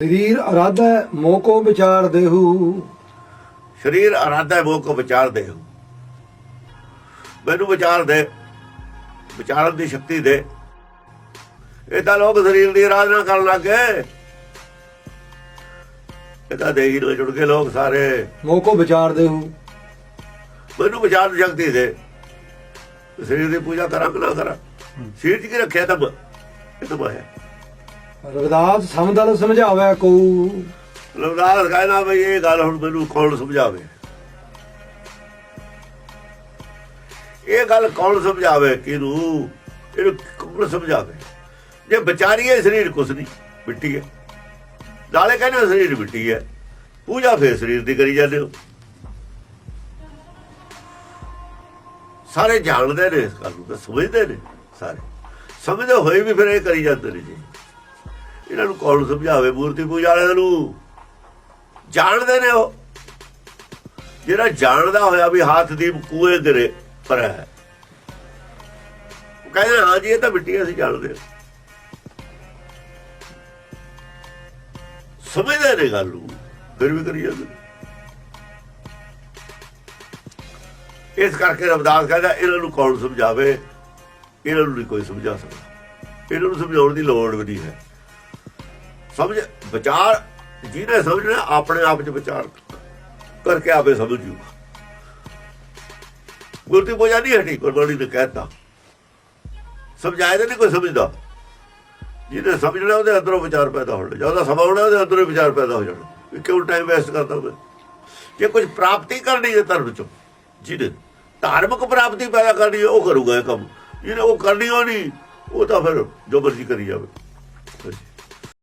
ਸਰੀਰ ਅਰਾਧਾ ਮੋਕੋ ਵਿਚਾਰ ਦੇਹੂ। ਸਰੀਰ ਅਰਾਧਾ ਮੋਹ ਕੋ ਵਿਚਾਰ ਦੇ ਮੈਨੂੰ ਵਿਚਾਰ ਦੇ ਵਿਚਾਰਨ ਦੀ ਸ਼ਕਤੀ ਦੇ। ਇਹ ਤਾਂ ਲੋਕ ਸਰੀਰ ਦੀ ਆਰਾਧਨਾ ਕਰਨ ਲੱਗੇ ਇਹ ਤਾਂ ਦੇਹੀ ਨਾਲ ਜੁੜ ਕੇ ਲੋਕ ਸਾਰੇ। ਮੋਕੋ ਵਿਚਾਰ ਦੇਹੂ। ਮੈਨੂੰ ਵਿਚਾਰ ਦੀ ਸ਼ਕਤੀ ਦੇ। ਸਰੀਰ ਦੀ ਪੂਜਾ ਕਰਾਂ ਕਿ ਨਾ ਕਰਾਂ। ਸਰੀਰ ਕੀ ਰੱਖਿਆ ਤਾਂ ਇਹ ਤਾਂ ਮਾਇਆ ਰਵਿਦਾਸ ਸਮਦਲ ਸਮਝਾਵੇ ਕੋ। ਲਵਦਾਸ ਕਹਿੰਦਾ ਬਈ ਇਹ ਗੱਲ ਹੁਣ ਮੈਨੂੰ ਕੌਣ ਸਮਝਾਵੇ? ਇਹ ਗੱਲ ਕੌਣ ਸਮਝਾਵੇ ਕਿਹਨੂੰ? ਇਹਨੂੰ ਕੌਣ ਸਮਝਾਵੇ? ਜੇ ਵਿਚਾਰੀਏ ਸਰੀਰ ਕੁਛ ਨਹੀਂ, ਮਿੱਟੀ ਹੈ। ਨਾਲੇ ਕਹਿੰਦੇ ਸਰੀਰ ਮਿੱਟੀ ਹੈ। ਪੂਜਾ ਫੇਰ ਸਰੀਰ ਦੀ ਕਰੀ ਜਾਂਦੇ ਹੋ। ਸਾਰੇ ਜਾਣਦੇ ਨੇ ਇਸ ਗੱਲ ਨੂੰ, ਸਮਝਦੇ ਨੇ ਸਾਰੇ। ਸਮਝਦੇ ਹੋਏ ਵੀ ਫਿਰ ਇਹ ਕਰੀ ਜਾਂਦੇ ਨੇ ਜੀ। ਇਹਨਾਂ ਨੂੰ ਕੌਣ ਸਮਝਾਵੇ ਮੂਰਤੀ ਪੂਜਾ ਵਾਲਿਆਂ ਨੂੰ? ਜਾਣਦੇ ਨੇ ਉਹ। ਜਿਹੜਾ ਜਾਣਦਾ ਹੋਇਆ ਵੀ ਹੱਥ ਦੀ ਕੂਏ ਗਿਰੇ ਪਰ ਹੈ। ਉਹ ਕਹਿੰਦੇ, ਹਾਂ ਜੀ, ਇਹ ਤਾਂ ਮਿੱਟੀ ਅਸੀਂ ਜਾਣਦੇ ਸਮਝਦੇ ਨੇ ਗੱਲ ਨੂੰ। ਫਿਰ ਵੀ ਕਰੀ ਜਾਂਦੇ ਇਸ ਕਰਕੇ ਰਵਦਾਸ ਕਹਿੰਦਾ, ਇਹਨਾਂ ਨੂੰ ਕੌਣ ਸਮਝਾਵੇ? ਇਹਨਾਂ ਨੂੰ ਨਹੀਂ ਕੋਈ ਸਮਝਾ ਸਕਦਾ। ਇਹਨਾਂ ਨੂੰ ਸਮਝਾਉਣ ਦੀ ਲੋੜ ਵੀ ਨਹੀਂ ਹੈ। ਸਮਝ, ਵਿਚਾਰ, ਜਿਹਨੇ ਸਮਝਣਾ, ਆਪਣੇ ਆਪ 'ਚ ਵਿਚਾਰ ਕਰਕੇ ਆਪੇ ਸਮਝ ਜੂਗਾ। ਗੁਰਤੀ ਪੂਜਾ ਨਹੀਂ ਹਟੀ ਗੁਰਬਾਣੀ ਨੇ ਕਹਿਤਾ। ਸਮਝਾਇਆ ਤਾਂ ਨਹੀਂ ਕੋਈ ਸਮਝਦਾ। ਜਿਹਨੇ ਸਮਝਣਾ, ਉਹਦੇ ਅੰਦਰੋਂ ਵਿਚਾਰ ਪੈਦਾ ਹੋਣੇ ਜਦੋਂ ਸਮਾਂ ਆਉਣਾ ਉਹਦੇ ਅੰਦਰੋਂ ਵਿਚਾਰ ਪੈਦਾ ਹੋ ਜਾਣਾ। ਵੀ ਕਿਉਂ ਟਾਈਮ ਵੇਸਟ ਕਰਦਾ ਮੈਂ? ਜੇ ਕੁਝ ਪ੍ਰਾਪਤੀ ਕਰਨੀ ਹੈ ਧਰਮ ਚੋਂ, ਜਿਹਨੇ ਧਾਰਮਿਕ ਪ੍ਰਾਪਤੀ ਪੈਦਾ ਕਰਨੀ ਹੈ, ਉਹ ਕਰੂਗਾ ਇਹ ਕੰਮ। ਜਿਹਨੇ ਉਹ ਕਰਨੀ ਹੋ ਨਹੀਂ ਉਹ ਤਾਂ ਫਿਰ ਜੋ ਮਰਜ਼ੀ ਕਰੀ ਜਾਵੇ।